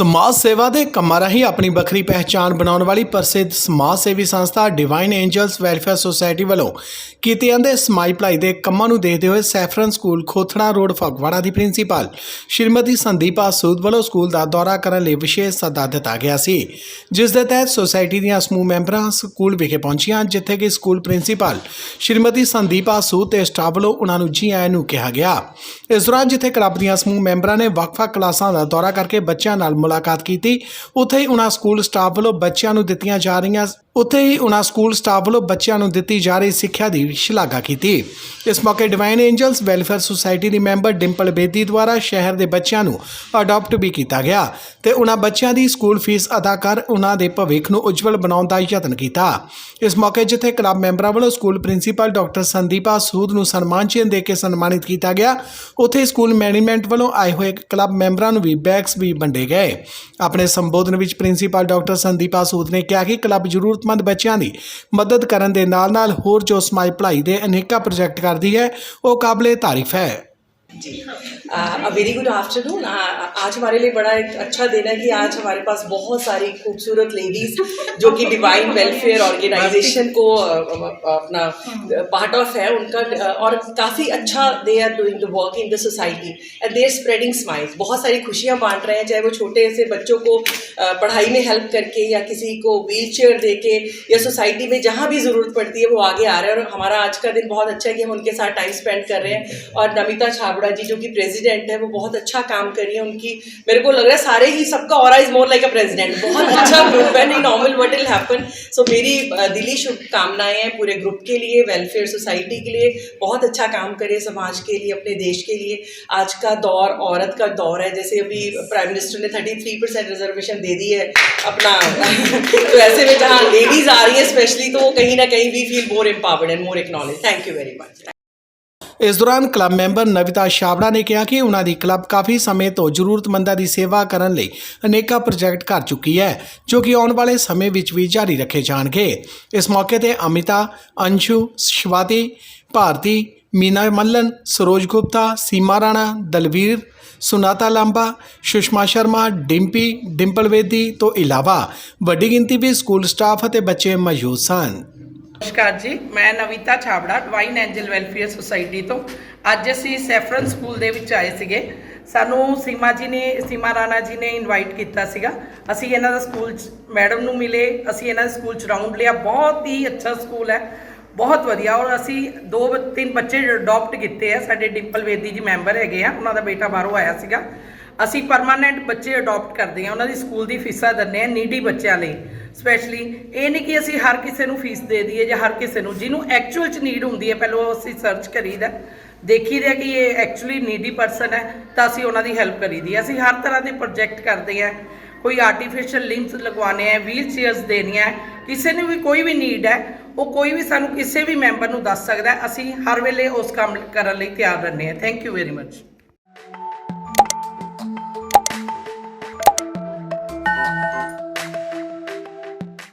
ਸਮਾਜ ਸੇਵਾ ਦੇ ਕੰਮਾਂ ਰਾਹੀਂ ਆਪਣੀ ਵੱਖਰੀ ਪਹਿਚਾਣ ਬਣਾਉਣ ਵਾਲੀ ਪ੍ਰਸਿੱਧ ਸਮਾਜ ਸੇਵੀ ਸੰਸਥਾ ਡਿਵਾਈਨ ਐਂਜਲਸ ਵੈਲਫੇਅਰ ਸੁਸਾਇਟੀ ਵੱਲੋਂ ਕੀਤੇ ਜਾਂਦੇ ਸਮਾਜ ਭਲਾਈ ਦੇ ਕੰਮਾਂ ਨੂੰ ਦੇਖਦੇ ਹੋਏ saffron school Khothra road Phagwara ਦੀ ਪ੍ਰਿੰਸੀਪਲ ਸ਼੍ਰੀਮਤੀ ਸੰਦੀਪਾ ਸੂਦ ਵੱਲੋਂ ਸਕੂਲ ਦਾ ਦੌਰਾ ਕਰਨ ਲਈ ਵਿਸ਼ੇਸ਼ ਸੱਦਾ ਦਿੱਤਾ ਗਿਆ ਸੀ, ਜਿਸ ਦੇ ਤਹਿਤ ਸੁਸਾਇਟੀ ਦੀਆਂ ਸਮੂਹ ਮੈਂਬਰਾਂ ਸਕੂਲ ਵਿਖੇ ਪਹੁੰਚੀਆਂ, ਜਿੱਥੇ ਕਿ ਸਕੂਲ ਪ੍ਰਿੰਸੀਪਲ ਸ਼੍ਰੀਮਤੀ ਸੰਦੀਪਾ ਸੂਦ ਤੇ ਸਟਾਫ ਵੱਲੋਂ ਉਹਨਾਂ ਨੂੰ ਜੀ ਆਇਆਂ ਨੂੰ ਕਿਹਾ ਗਿਆ। ਇਸ ਦੌਰਾਨ ਜਿੱਥੇ ਕਲੱਬ ਦੀਆਂ ਸਮੂਹ ਮੈਂਬਰਾਂ ਨੇ ਵੱਖ-ਵੱਖ ਕਲਾਸਾਂ ਦਾ ਦੌਰਾ ਕਰਕੇ ਬੱਚਿਆਂ ਨਾਲ ਮੁਲਾਕਾਤ ਕੀਤੀ। ਉੱਥੇ ਹੀ ਉਹਨਾਂ ਸਕੂਲ ਸਟਾਫ ਵੱਲੋਂ ਬੱਚਿਆਂ ਨੂੰ ਦਿੱਤੀਆਂ ਜਾ ਰਹੀਆਂ ਉੱਥੇ ਹੀ ਉਹਨਾਂ ਸਕੂਲ ਸਟਾਫ ਵੱਲੋਂ ਬੱਚਿਆਂ ਨੂੰ ਦਿੱਤੀ ਜਾ ਰਹੀ ਸਿੱਖਿਆ ਦੀ ਸ਼ਲਾਘਾ ਕੀਤੀ। ਇਸ ਮੌਕੇ ਡਿਵਾਈਨ ਐਂਜਲਸ ਵੈਲਫੇਅਰ ਸੁਸਾਇਟੀ ਦੀ ਮੈਂਬਰ ਡਿੰਪਲ ਬੇਦੀ ਦੁਆਰਾ ਸ਼ਹਿਰ ਦੇ ਬੱਚਿਆਂ ਨੂੰ ਅਡਾਪਟ ਵੀ ਕੀਤਾ ਗਿਆ ਤੇ ਉਹਨਾਂ ਬੱਚਿਆਂ ਦੀ ਸਕੂਲ ਫੀਸ ਅਦਾ ਕਰ ਉਹਨਾਂ ਦੇ ਭਵਿੱਖ ਨੂੰ ਉਜਵਲ ਬਣਾਉਣ ਦਾ ਯਤਨ ਕੀਤਾ। ਇਸ ਮੌਕੇ ਜਿੱਥੇ ਕਲੱਬ ਮੈਂਬਰਾਂ ਵੱਲੋਂ school principal doctor Sandeepa Sood ਨੂੰ ਸਨਮਾਨ ਚਿੰਨ੍ਹ ਦੇ ਕੇ ਸਨਮਾਨਿਤ ਕੀਤਾ ਗਿਆ। ਉੱਥੇ ਸਕੂਲ ਮੈਨੇਜਮੈਂਟ ਵੱਲੋਂ ਆਏ ਹੋਏ ਕਲੱਬ ਮੈਂਬਰਾਂ ਨੂੰ ਵੀ ਬੈਗਸ ਵੀ ਵੰਡੇ ਗਏ। ਆਪਣੇ ਸੰਬੋਧਨ ਵਿੱਚ ਪ੍ਰਿੰਸੀਪਲ ਡਾਕਟਰ ਸੰਦੀਪਾ ਸੂਦ ਨੇ ਕਿਹਾ ਕਿ ਕਲੱਬ ਜ਼ਰੂਰ ਜ਼ਰੂਰਤਮੰਦ ਬੱਚਿਆਂ ਦੀ ਮਦਦ ਕਰਨ ਦੇ ਨਾਲ-ਨਾਲ ਹੋਰ ਜੋ ਸਮਾਜ ਭਲਾਈ ਦੇ ਅਨੇਕਾਂ ਪ੍ਰੋਜੈਕਟ ਕਰਦੀ ਹੈ, ਉਹ ਕਾਬਲੇ ਤਾਰੀਫ ਹੈ। Ji a very good afternoon आज हमारे लिए बड़ा एक अच्छा दिन है कि आज हमारे पास बहुत सारी खूबसूरत लेडीज़ जो कि डिवाइन वेलफेयर ऑर्गेनाइजेशन को अ, अ, अपना पार्ट ऑफ़ है उनका और काफ़ी अच्छा they are doing the work in the society and they are spreading smiles बहुत सारी खुशियाँ बांट रहे हैं चाहे वो छोटे से बच्चों को पढ़ाई में हेल्प करके या किसी को व्हील चेयर दे के या सोसाइटी में जहाँ भी ज़रूरत पड़ती है वो आगे आ रहे हैं। और हमारा आज का दिन बहुत अच्छा है कि हम उनके साथ टाइम स्पेंड कर रहे हैं। और नमिता छाबड़ा जी जो कि प्रेसिडेंट है, वो बहुत अच्छा काम कर रही है, उनकी, मेरे को लग रहा है सारे ही सबका और is more like a president बहुत अच्छा ग्रुप है, नहीं normal what will happen so मेरी दिली शुभकामनाएँ हैं पूरे ग्रुप के लिए वेलफेयर सोसाइटी के लिए. बहुत अच्छा काम करे समाज के लिए, अपने देश के लिए. आज का दौर, औरत का दौर है, जैसे अभी प्राइम मिनिस्टर ने थर्टी थ्री परसेंट रिजर्वेशन दे दी है अपना. तो ऐसे में जहाँ लेडीज़ आ रही है स्पेशली तो वो कहीं ना कहीं we feel more empowered and more acknowledge thank you very much ਇਸ ਦੌਰਾਨ ਕਲੱਬ ਮੈਂਬਰ ਨਵਿਤਾ ਛਾਬੜਾ ਨੇ ਕਿਹਾ ਕਿ ਉਹਨਾਂ ਦੀ ਕਲੱਬ ਕਾਫੀ ਸਮੇਂ ਤੋਂ ਜ਼ਰੂਰਤਮੰਦਾਂ ਦੀ ਸੇਵਾ ਕਰਨ ਲਈ ਅਨੇਕਾਂ ਪ੍ਰੋਜੈਕਟ ਕਰ ਚੁੱਕੀ ਹੈ, ਜੋ ਕਿ ਆਉਣ ਵਾਲੇ ਸਮੇਂ ਵਿੱਚ ਵੀ ਜਾਰੀ ਰੱਖੇ ਜਾਣਗੇ। ਇਸ ਮੌਕੇ ਤੇ ਅਮਿਤਾ, ਅੰਸ਼ੂ, ਸ਼ਿਵਾਤੀ, ਭਾਰਤੀ, ਮੀਨਾ ਮੱਲਨ, ਸਰੋਜ ਗੁਪਤਾ, ਸੀਮਾ ਰਾਣਾ, ਦਲਵੀਰ, ਸੁਨਾਤਾ ਲਾਂਬਾ, ਸੁਸ਼ਮਾ ਸ਼ਰਮਾ, ਡਿੰਪੀ, ਡਿੰਪਲ ਵੇਦੀ ਤੋਂ ਇਲਾਵਾ ਵੱਡੀ ਗਿਣਤੀ ਵਿੱਚ ਸਕੂਲ ਸਟਾਫ ਅਤੇ ਬੱਚੇ ਮੌਜੂਦ ਸਨ। ਨਮਸਕਾਰ ਜੀ, ਮੈਂ Navita Chhabra divine angel welfare society ਤੋਂ। ਅੱਜ ਅਸੀਂ ਸੈਫਰਨ ਸਕੂਲ ਦੇ ਵਿੱਚ ਆਏ ਸੀਗੇ। ਸਾਨੂੰ ਸੀਮਾ ਜੀ ਨੇ, ਸੀਮਾ ਰਾਣਾ ਜੀ ਨੇ ਇਨਵਾਈਟ ਕੀਤਾ ਸੀਗਾ। ਅਸੀਂ ਇਹਨਾਂ ਦਾ ਸਕੂਲ ਚ, ਮੈਡਮ ਨੂੰ ਮਿਲੇ, ਅਸੀਂ ਇਹਨਾਂ ਦੇ ਸਕੂਲ ਚ ਰਾਉਂਡ ਲਿਆ। ਬਹੁਤ ਹੀ ਅੱਛਾ ਸਕੂਲ ਹੈ। ਬਹੁਤ ਵਧੀਆ। ਔਰ ਅਸੀਂ ਦੋ ਤਿੰਨ ਬੱਚੇ ਅਡਾਪਟ ਕੀਤੇ ਆ। ਸਾਡੇ ਡਿੰਪਲ ਵੇਦੀ ਜੀ ਮੈਂਬਰ ਹੈਗੇ ਆ। ਉਹਨਾਂ ਦਾ ਬੇਟਾ ਬਾਹਰੋਂ ਆਇਆ ਸੀਗਾ। ਅਸੀਂ ਪਰਮਾਨੈਂਟ ਬੱਚੇ ਅਡਾਪਟ ਕਰਦੇ ਹਾਂ, ਉਹਨਾਂ ਦੀ ਸਕੂਲ ਦੀ ਫੀਸਾਂ ਦਿੰਦੇ ਹਾਂ ਨੀਡੀ ਬੱਚਿਆਂ ਲਈ। ਸਪੈਸ਼ਲੀ ਇਹ ਨਹੀਂ ਕਿ ਅਸੀਂ ਹਰ ਕਿਸੇ ਨੂੰ ਫੀਸ ਦੇ ਦਈਏ ਜਾਂ ਹਰ ਕਿਸੇ ਨੂੰ, ਜਿਹਨੂੰ ਐਕਚੁਅਲ ਚ ਨੀਡ ਹੁੰਦੀ ਹੈ, ਪਹਿਲਾਂ ਅਸੀਂ ਸਰਚ ਕਰੀਦਾ, ਦੇਖੀਦਾ ਕਿ ਇਹ ਐਕਚੁਅਲੀ ਨੀਡੀ ਪਰਸਨ ਹੈ, ਤਾਂ ਅਸੀਂ ਉਹਨਾਂ ਦੀ ਹੈਲਪ ਕਰੀਦੀ ਹੈ। ਅਸੀਂ ਹਰ ਤਰ੍ਹਾਂ ਦੇ ਪ੍ਰੋਜੈਕਟ ਕਰਦੇ ਹਾਂ, ਕੋਈ ਆਰਟੀਫੀਸ਼ੀਅਲ ਲਿੰਬਸ ਲਗਵਾਉਣੇ ਆ ਵੀਲ ਚੇਅਰਸ ਦੇਣੀਆਂ ਕਿਸੇ ਨੂੰ ਵੀ ਕੋਈ ਵੀ ਨੀਡ ਹੈ, ਉਹ ਕੋਈ ਵੀ ਸਾਨੂੰ ਕਿਸੇ ਵੀ ਮੈਂਬਰ ਨੂੰ ਦੱਸ ਸਕਦਾ ਅਸੀਂ ਹਰ ਵੇਲੇ ਉਸ ਕੰਮ ਕਰਨ ਲਈ ਤਿਆਰ ਰਹਿੰਦੇ ਹਾਂ। Thank you very much